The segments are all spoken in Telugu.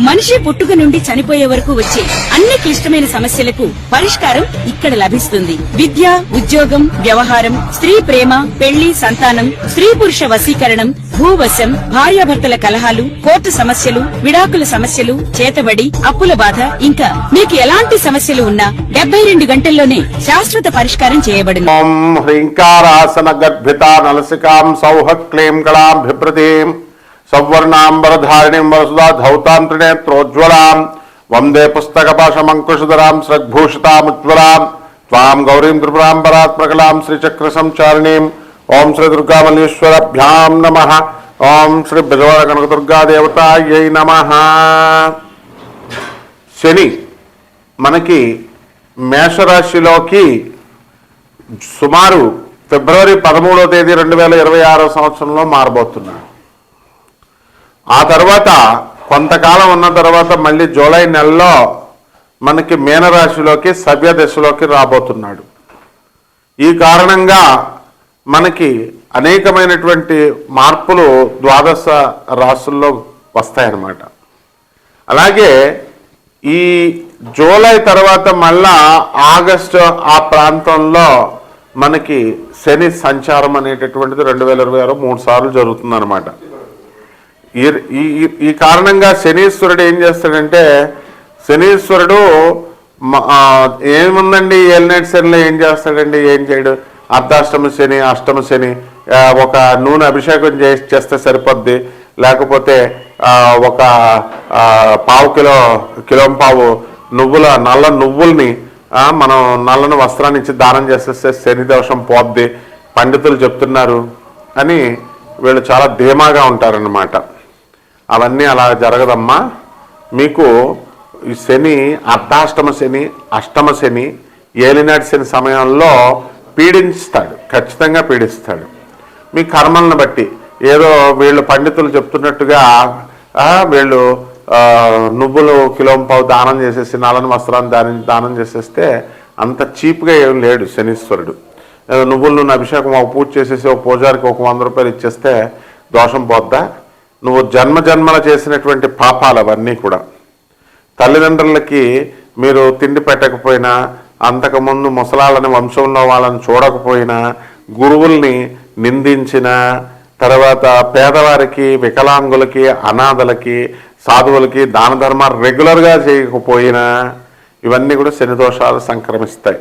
మనిషి పుట్టుక నుండి చనిపోయే వరకు వచ్చే అన్ని క్లిష్టమైన సమస్యలకు పరిష్కారం ఇక్కడ లభిస్తుంది. విద్య ఉద్యోగం వ్యవహారం స్త్రీ ప్రేమ పెళ్ళి సంతానం స్త్రీ పురుష వశీకరణం భూవశం భార్యాభర్తల కలహాలు కోర్టు సమస్యలు విడాకుల సమస్యలు చేతబడి అప్పుల బాధ ఇంకా మీకు ఎలాంటి సమస్యలు ఉన్నా డెబ్బై రెండు గంటల్లోనే శాశ్వత పరిష్కారం చేయబడును ఓం హ్రీంకారాసన గర్భిత నలసికాం సౌహ క్లీం కళాం సౌవర్ణాంబరధారిణీం వరసుదా ధౌతాం త్రినేత్రోజ్వలాం వందే పుస్తకపాశమంకుశధరాం శ్రగ్భూషితాముజ్వలాం. త్వాం గౌరీం త్రిపురాంబరాత్మకలాం శ్రీచక్ర సంచారిణీం ఓం శ్రీ దుర్గామల్లేశ్వరభ్యాం నమ. ఓం శ్రీ బెజవాడ కనకదుర్గాదేవతాయై నమ. శని మనకి మేషరాశిలోకి సుమారు ఫిబ్రవరి పదమూడవ తేదీ రెండు వేల ఇరవై ఆరో సంవత్సరంలో మారబోతున్నాడు. ఆ తర్వాత కొంతకాలం ఉన్న తర్వాత మళ్ళీ జూలై నెలలో మనకి మీనరాశిలోకి సభ్య దశలోకి రాబోతున్నాడు. ఈ కారణంగా మనకి అనేకమైనటువంటి మార్పులు ద్వాదశ రాశుల్లో వస్తాయన్నమాట. అలాగే ఈ జూలై తర్వాత మళ్ళా ఆగస్టు ఆ ప్రాంతంలో మనకి శని సంచారం అనేటటువంటిది రెండు వేల ఇరవై ఆరు మూడు సార్లు జరుగుతుందన్నమాట. ఈ ఈ- ఈ కారణంగా శనీశ్వరుడు ఏం చేస్తాడంటే శనీశ్వరుడు ఏముందండి ఏలినటి శనిలో ఏం చేస్తాడండి? ఏం చేయడు? అర్ధాష్టమ శని అష్టమ శని ఒక నూనె అభిషేకం చేసి చేస్తే సరిపోద్ది. లేకపోతే ఒక పావు కిలో కిలో పావు నువ్వుల నల్ల నువ్వుల్ని మనం నల్లని వస్త్రాన్ని ఇచ్చి దానం చేసేస్తే శని దోషం పోద్ది. పండితులు చెప్తున్నారు అని వీళ్ళు చాలా ధీమాగా ఉంటారన్నమాట. అవన్నీ అలా జరగదమ్మా. మీకు ఈ శని అర్ధాష్టమ శని అష్టమ శని ఏలినాటి శని సమయంలో పీడించుతాడు ఖచ్చితంగా పీడిస్తాడు. మీ కర్మలను బట్టి. ఏదో వీళ్ళు పండితులు చెప్తున్నట్టుగా వీళ్ళు నువ్వులు నువ్వులు కిలోంపావు దానం చేసేసి నల్లని వస్త్రాన్ని దాని దానం చేసేస్తే అంత చీప్గా ఏం లేడు శనీశ్వరుడు. నువ్వులు అభిషేకం ఒక పూజ చేసేసి ఒక పూజారికి ఒక వంద రూపాయలు ఇచ్చేస్తే దోషం పోద్దా? నువ్వు జన్మ జన్మల చేసినటువంటి పాపాలు అవన్నీ కూడా. తల్లిదండ్రులకి మీరు తిండి పెట్టకపోయినా అంతకుముందు ముసలాళ్ళని వంశంలో వాళ్ళని చూడకపోయినా గురువుల్ని నిందించిన తర్వాత పేదవారికి వికలాంగులకి అనాథలకి సాధువులకి దాన ధర్మాలు రెగ్యులర్గా చేయకపోయినా ఇవన్నీ కూడా శని దోషాలు సంక్రమిస్తాయి.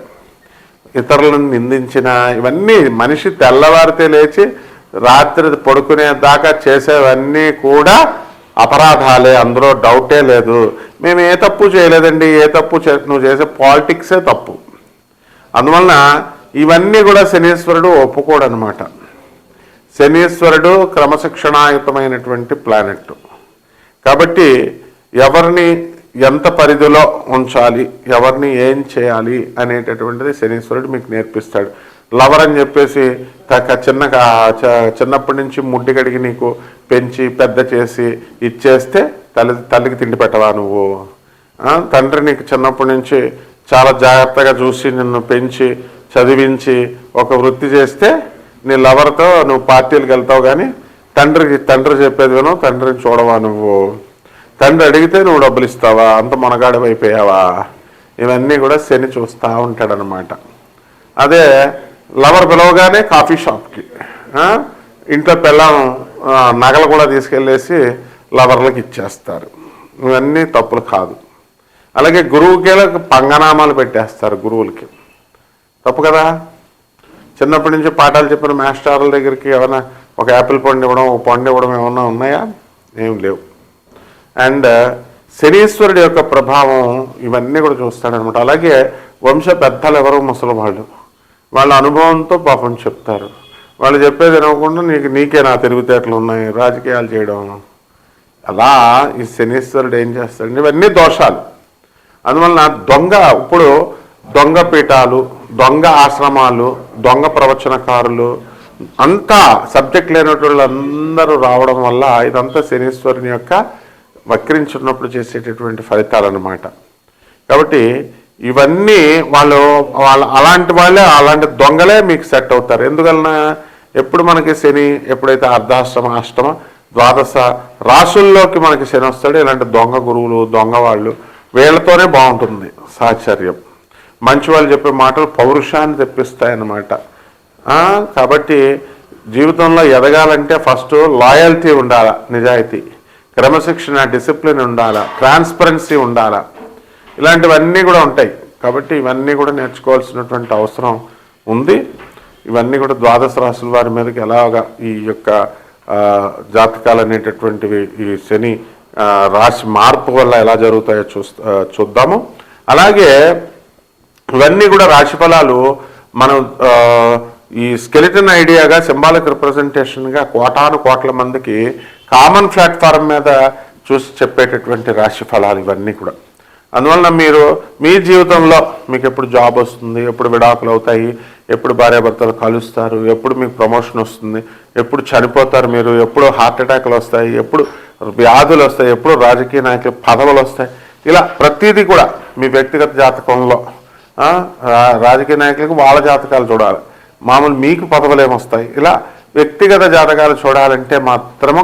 ఇతరులను నిందించిన ఇవన్నీ మనిషి తెల్లవారితే లేచి రాత్రి పడుకునే దాకా చేసేవన్నీ కూడా అపరాధాలే. అందులో డౌటే లేదు. మేము ఏ తప్పు చేయలేదండి. ఏ తప్పు చే నువ్వు చేసే పాలిటిక్సే తప్పు. అందువలన ఇవన్నీ కూడా శనీశ్వరుడు ఒప్పుకోడనమాట శనీశ్వరుడు క్రమశిక్షణాయుతమైనటువంటి ప్లానెట్ కాబట్టి ఎవరిని ఎంత పరిధిలో ఉంచాలి ఎవరిని ఏం చేయాలి అనేటటువంటిది శనీశ్వరుడు మీకు నేర్పిస్తాడు. లవర్ అని చెప్పేసి చిన్న చ- చిన్నప్పటి నుంచి ముడ్డి కడిగి నీకు పెంచి పెద్ద చేసి ఇచ్చేస్తే తల్లి తల్లికి తిండి పెట్టవా నువ్వు? తండ్రి నీకు చిన్నప్పటి నుంచి చాలా జాగ్రత్తగా చూసి నిన్ను పెంచి చదివించి ఒక వృత్తి చేస్తే నీ లవర్తో నువ్వు పార్టీలకు వెళ్తావు కానీ తండ్రికి తండ్రి చెప్పేది విను తండ్రిని చూడవా నువ్వు? తండ్రి అడిగితే నువ్వు డబ్బులు ఇస్తావా? అంత మొనగాడి ఇవన్నీ కూడా శని చూస్తూ ఉంటాడనమాట అదే లవర్ పిలవగానే కాఫీ షాప్కి ఇంట్లో పిల్లం నగలు కూడా తీసుకెళ్ళేసి లవర్లకు ఇచ్చేస్తారు. ఇవన్నీ తప్పులు కాదు. అలాగే గురువుకి పంగనామాలు పెట్టేస్తారు గురువులకి. తప్పు కదా? చిన్నప్పటి నుంచి పాఠాలు చెప్పిన మాస్టర్ల దగ్గరికి ఏమైనా ఒక యాపిల్ పండు ఇవ్వడం ఒక పండు ఇవ్వడం ఏమన్నా ఉన్నాయా? ఏం లేవు. అండ్ శనీశ్వరుడి యొక్క ప్రభావం ఇవన్నీ కూడా చూస్తాడనమాట. అలాగే వంశ పెద్దలు ఎవరు? ముసలి వాళ్ళు. వాళ్ళ అనుభవంతో పాపం చెప్తారు. వాళ్ళు చెప్పేది వినకుండా నీకు నీకే నా తెలివితేటలు ఉన్నాయి రాజకీయాలు చేయడం. అలా ఈ శనీశ్వరుడు ఏం చేస్తాడు ఇవన్నీ దోషాలు. అందువలన దొంగ ఇప్పుడు దొంగ పీఠాలు దొంగ ఆశ్రమాలు దొంగ ప్రవచనకారులు అంతా సబ్జెక్ట్ లేనటువంటి అందరూ రావడం వల్ల ఇదంతా శనీశ్వరుని యొక్క వక్రించున్నప్పుడు చేసేటటువంటి ఫలితాలు అన్నమాట కాబట్టి ఇవన్నీ వాళ్ళు వాళ్ళ అలాంటి వాళ్ళే అలాంటి దొంగలే మీకు సెట్ అవుతారు. ఎందువలన ఎప్పుడు మనకి శని ఎప్పుడైతే అర్ధాష్టమ అష్టమ ద్వాదశ రాసుల్లోకి మనకి శని వస్తాడు ఇలాంటి దొంగ గురువులు దొంగ వాళ్ళు వీళ్ళతోనే బాగుంటుంది సాహచర్యం మంచి వాళ్ళు చెప్పే మాటలు పౌరుషాన్ని తెప్పిస్తాయన్నమాట. కాబట్టి జీవితంలో ఎదగాలంటే ఫస్ట్ లాయల్టీ ఉండాలా నిజాయితీ. క్రమశిక్షణ డిసిప్లిన్ ఉండాలా ట్రాన్స్పరెన్సీ ఉండాలా. ఇలాంటివన్నీ కూడా ఉంటాయి. కాబట్టి ఇవన్నీ కూడా నేర్చుకోవాల్సినటువంటి అవసరం ఉంది. ఇవన్నీ కూడా ద్వాదశ రాసుల వారి మీదకి ఎలాగా ఈ యొక్క జాతకాలు అనేటటువంటివి ఈ శని రాశి మార్పు వల్ల ఎలా జరుగుతాయో చూస్తా చూద్దాము. అలాగే ఇవన్నీ కూడా రాశి ఫలాలు మనం ఈ స్కెలిటన్ ఐడియాగా సింబాలిక్ రిప్రజెంటేషన్గా కోటాను కోట్ల మందికి కామన్ ప్లాట్ఫారం మీద చూసి చెప్పేటటువంటి రాశి ఫలాలు ఇవన్నీ కూడా. అందువలన మీరు మీ జీవితంలో మీకు ఎప్పుడు జాబ్ వస్తుంది ఎప్పుడు విడాకులు అవుతాయి ఎప్పుడు భార్యాభర్తలు కలుస్తారు ఎప్పుడు మీకు ప్రమోషన్ వస్తుంది ఎప్పుడు చనిపోతారు మీరు ఎప్పుడు హార్ట్ అటాక్లు వస్తాయి ఎప్పుడు వ్యాధులు వస్తాయి ఎప్పుడు రాజకీయ నాయకులు పదవులు వస్తాయి. ఇలా ప్రతిదీ కూడా మీ వ్యక్తిగత జాతకంలో రాజకీయ నాయకులకు వాళ్ళ జాతకాలు చూడాలి. మామూలు మీకు పదవులు ఏమొస్తాయి? ఇలా వ్యక్తిగత జాతకాలు చూడాలంటే మాత్రము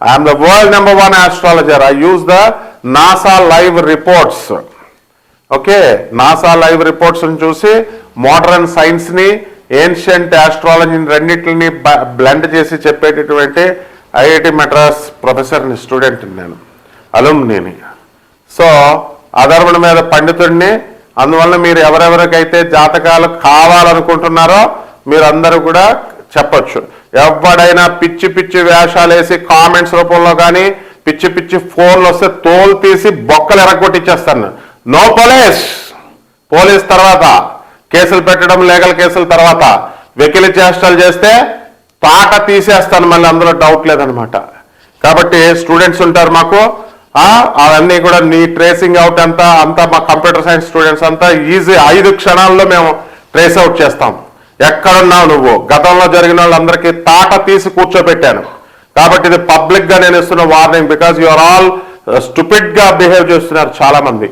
Am the world number one astrologer I use the NASA live reports okay NASA live రిపోర్ట్స్ని చూసి మోడర్న్ సైన్స్ని ఏన్షియంట్ ఆస్ట్రాలజీని రెండింటిని బ్లెండ్ చేసి చెప్పేటటువంటి ఐఐటి మెడ్రాస్ ప్రొఫెసర్ని స్టూడెంట్ నేను. అలుమ్నీని సో అధర్వణ మీద పండితుడిని అందువల్ల మీరు ఎవరెవరికైతే జాతకాలు కావాలనుకుంటున్నారో మీరందరూ కూడా చెప్పచ్చు. ఎవడైనా పిచ్చి పిచ్చి వేషాలు వేసి కామెంట్స్ రూపంలో కానీ పిచ్చి పిచ్చి ఫోన్లు వస్తే తోలు తీసి బొక్కలు ఎరగొట్టిచ్చేస్తాను. No police! పోలీస్ తర్వాత కేసులు పెట్టడం లీగల్ కేసుల తర్వాత వెకిలి చేష్టలు చేస్తే పాట తీసేస్తాను మళ్ళీ అందులో డౌట్ లేదనమాట. కాబట్టి స్టూడెంట్స్ ఉంటారు మాకు. అవన్నీ కూడా నీ ట్రేసింగ్ అవుట్ అంతా అంతా మా కంప్యూటర్ సైన్స్ స్టూడెంట్స్ అంతా ఈజీ ఐదు క్షణాల్లో మేము ట్రేస్ అవుట్ చేస్తాం. ఎక్కడున్నావు నువ్వు? గతంలో జరిగిన వాళ్ళందరికీ తాట తీసి కూర్చోబెట్టాను. కాబట్టి ఇది పబ్లిక్గా నేను ఇస్తున్న వార్నింగ్ బికాస్ యువర్ ఆల్ స్టూపిడ్గా బిహేవ్ చేస్తున్నారు చాలా మంది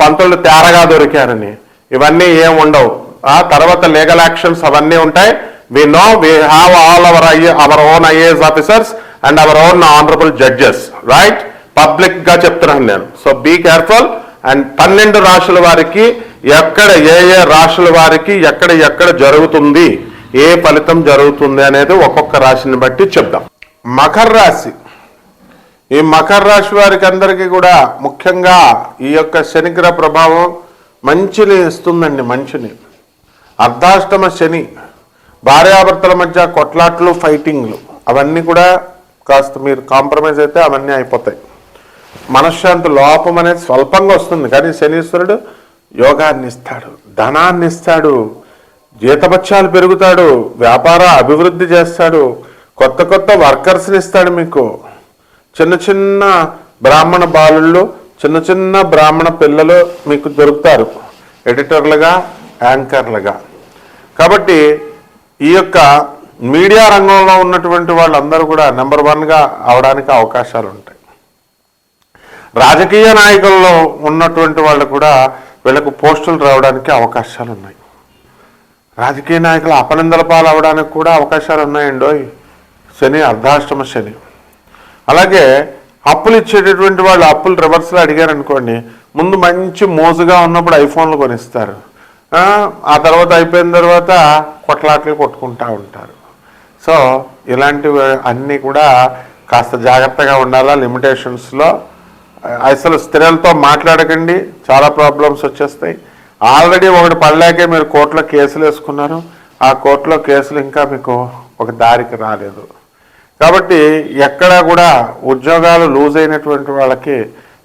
పంతులు తేరగా దొరికారని. ఇవన్నీ ఏం ఉండవు. ఆ తర్వాత లీగల్ యాక్షన్స్ అవన్నీ ఉంటాయి. We know we have all our our own IAS officers and our own honourable judges right పబ్లిక్గా చెప్తున్నాను నేను. సో బీ కేర్ఫుల్ అండ్ పన్నెండు రాశుల వారికి ఎక్కడ ఏ ఏ రాశుల వారికి ఎక్కడ ఎక్కడ జరుగుతుంది ఏ ఫలితం జరుగుతుంది అనేది ఒక్కొక్క రాశిని బట్టి చెప్దాం. మకర రాశి. ఈ మకర రాశి వారికి అందరికీ కూడా ముఖ్యంగా ఈ యొక్క శనిగ్రహ ప్రభావం మంచిని ఇస్తుందండి మంచిని. అర్ధాష్టమ శని భార్యాభర్తల మధ్య కొట్లాట్లు ఫైటింగ్లు అవన్నీ కూడా కాస్త మీరు కాంప్రమైజ్ అయితే అవన్నీ అయిపోతాయి. మనశ్శాంతి లోపం అనేది స్వల్పంగా వస్తుంది కానీ శనీశ్వరుడు యోగాన్ని ఇస్తాడు ధనాన్ని ఇస్తాడు జీతపక్షాలు పెరుగుతాడు వ్యాపార అభివృద్ధి చేస్తాడు కొత్త కొత్త వర్కర్స్ని ఇస్తాడు మీకు. చిన్న చిన్న బ్రాహ్మణ బాలుళ్ళు చిన్న చిన్న బ్రాహ్మణ పిల్లలు మీకు దొరుకుతారు ఎడిటర్లుగా యాంకర్లుగా. కాబట్టి ఈ యొక్క మీడియా రంగంలో ఉన్నటువంటి వాళ్ళందరూ కూడా నెంబర్ వన్గా అవడానికి అవకాశాలు ఉంటాయి రాజకీయ నాయకుల్లో ఉన్నటువంటి వాళ్ళు కూడా వీళ్ళకు పోస్టులు రావడానికి అవకాశాలు ఉన్నాయి రాజకీయ నాయకులు అపనిందల పాలవడానికి కూడా అవకాశాలు ఉన్నాయండోయ్ శని అర్ధాష్టమ శని. అలాగే అప్పులు ఇచ్చేటటువంటి వాళ్ళు అప్పులు రివర్స్లో అడిగారనుకోండి ముందు మంచి మోజుగా ఉన్నప్పుడు ఐఫోన్లు కొనిస్తారు. ఆ, తర్వాత అయిపోయిన తర్వాత కొట్లాట్లు కొట్టుకుంటూ ఉంటారు. సో ఇలాంటివి అన్నీ కూడా కాస్త జాగ్రత్తగా ఉండాలా లిమిటేషన్స్లో అసలు స్త్రీలతో మాట్లాడకండి. చాలా ప్రాబ్లమ్స్ వచ్చేస్తాయి. ఆల్రెడీ ఒకటి పడలేకే మీరు కోర్టులో కేసులు వేసుకున్నారు. ఆ కోర్టులో కేసులు ఇంకా మీకు ఒక దారికి రాలేదు. కాబట్టి ఎక్కడా కూడా ఉద్యోగాలు లూజ్ అయినటువంటి వాళ్ళకి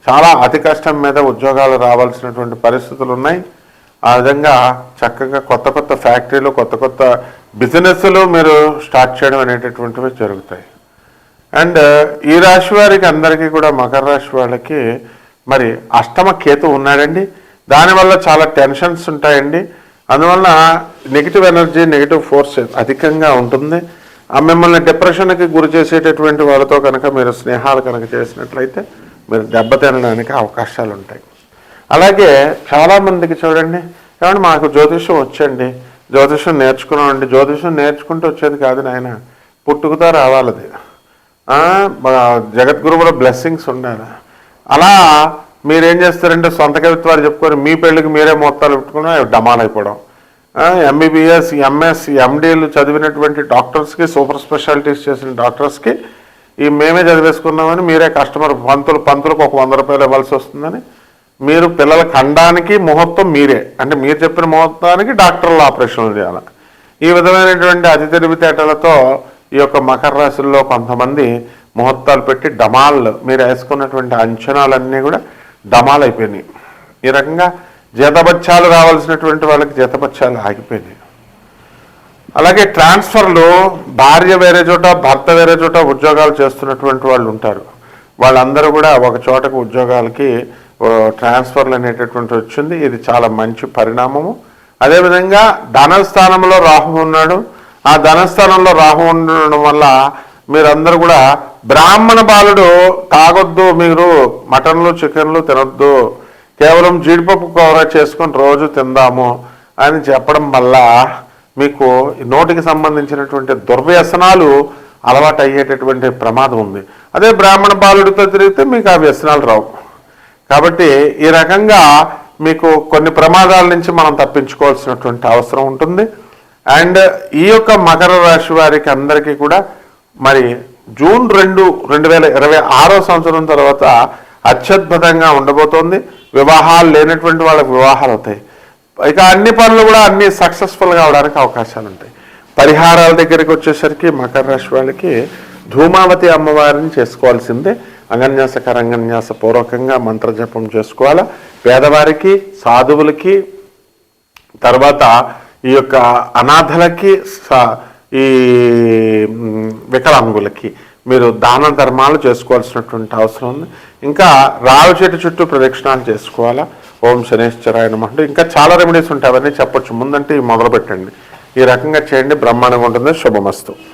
చాలా అతి కష్టం మీద ఉద్యోగాలు రావాల్సినటువంటి పరిస్థితులు ఉన్నాయి. ఆ విధంగా చక్కగా కొత్త కొత్త ఫ్యాక్టరీలు కొత్త కొత్త బిజినెస్లు మీరు స్టార్ట్ చేయడం అనేటటువంటివి జరుగుతాయి. అండ్ ఈ రాశి వారికి అందరికీ కూడా మకర రాశి వాళ్ళకి మరి అష్టమ కేతు ఉన్నాడండి. దానివల్ల చాలా టెన్షన్స్ ఉంటాయండి. అందువల్ల నెగిటివ్ ఎనర్జీ నెగిటివ్ ఫోర్స్ అధికంగా ఉంటుంది. ఆ మిమ్మల్ని డిప్రెషన్కి గురి చేసేటటువంటి వాళ్ళతో కనుక మీరు స్నేహాలు కనుక చేసినట్లయితే మీరు దెబ్బతినడానికి అవకాశాలు ఉంటాయి. అలాగే చాలామందికి చూడండి ఏమంటే మాకు జ్యోతిషం వచ్చండి జ్యోతిషం నేర్చుకున్నామండి. జ్యోతిషం నేర్చుకుంటూ వచ్చేది కాదు నాయన పుట్టుకతో రావాలది జగద్గురువుల బ్లెస్సింగ్స్ ఉండాలి. అలా మీరేం చేస్తారంటే సొంత కవిత్వాలు చెప్పుకొని మీ పెళ్ళికి మీరే మొత్తాలు పెట్టుకుని అవి అయిపోవడం ఎంబీబీఎస్ ఎంఎస్ ఎండీలు చదివినటువంటి డాక్టర్స్కి సూపర్ స్పెషాలిటీస్ చేసిన డాక్టర్స్కి ఈ మేమే చదివేసుకున్నామని మీరే కస్టమర్ పంతులు పంతులకు ఒక వంద రూపాయలు ఇవ్వాల్సి వస్తుందని మీరు పిల్లల ఖండానికి ముహూర్తం మీరే. అంటే మీరు చెప్పిన ముహూర్తానికి డాక్టర్లు ఆపరేషన్లు చేయాలి. ఈ విధమైనటువంటి అతి తెలివితేటలతో ఈ యొక్క మకర రాశుల్లో కొంతమంది ముహూర్తాలు పెట్టి డమాల్ మీరు వేసుకున్నటువంటి అంచనాలన్నీ కూడా డమాల్ అయిపోయినాయి. ఈ రకంగా జీతబత్యాలు రావాల్సినటువంటి వాళ్ళకి జీతబత్యాలు ఆగిపోయినాయి. అలాగే ట్రాన్స్ఫర్లు భార్య వేరే చోట భర్త వేరే చోట ఉద్యోగాలు చేస్తున్నటువంటి వాళ్ళు ఉంటారు. వాళ్ళందరూ కూడా ఒక చోటకు ఉద్యోగాలకి ట్రాన్స్ఫర్లు అనేటటువంటి వచ్చింది. ఇది చాలా మంచి పరిణామము. అదేవిధంగా ధనస్థానంలో రాహు ఉన్నాడు. ఆ ధనస్థానంలో రాహు ఉండడం వల్ల మీరందరూ కూడా బ్రాహ్మణ బాలుడు తాగొద్దు మీరు మటన్లు చికెన్లు తినొద్దు. కేవలం జీడిపప్పు కూర చేసుకొని రోజు తిందాము అని చెప్పడం వల్ల మీకు నోటికి సంబంధించినటువంటి దుర్వ్యసనాలు అలవాటు అయ్యేటటువంటి ప్రమాదం ఉంది. అదే బ్రాహ్మణ బాలుడితో తిరిగితే మీకు ఆ వ్యసనాలు రావు. కాబట్టి ఈ రకంగా మీకు కొన్ని ప్రమాదాల నుంచి మనం తప్పించుకోవాల్సినటువంటి అవసరం ఉంటుంది. అండ్ ఈ యొక్క మకర రాశి వారికి అందరికీ కూడా మరి జూన్ రెండు రెండు వేల ఇరవై ఆరో సంవత్సరం తర్వాత అత్యద్భుతంగా ఉండబోతోంది. వివాహాలు లేనటువంటి వాళ్ళకి వివాహాలు అవుతాయి. ఇక అన్ని పనులు కూడా అన్ని సక్సెస్ఫుల్గా అవడానికి అవకాశాలు ఉంటాయి. పరిహారాల దగ్గరికి వచ్చేసరికి మకర రాశి వాళ్ళకి ధూమావతి అమ్మవారిని చేసుకోవాల్సిందే. అంగన్యాసకర అంగన్యాస పూర్వకంగా మంత్రజపం చేసుకోవాలా. పేదవారికి సాధువులకి తర్వాత ఈ యొక్క అనాథలకి స- ఈ వికలాంగులకి మీరు దాన ధర్మాలు చేసుకోవాల్సినటువంటి అవసరం ఉంది. ఇంకా రావి చెట్టు చుట్టూ ప్రదక్షిణాలు చేసుకోవాలా? ఓం శనేశ్వరాయన నమః. అంటే ఇంకా చాలా రెమెడీస్ ఉంటాయి అవన్నీ చెప్పొచ్చు. ముందంటే ఇవి మొదలు పెట్టండి ఈ రకంగా చేయండి బ్రహ్మాండంగా ఉంటుంది. శుభమస్తు.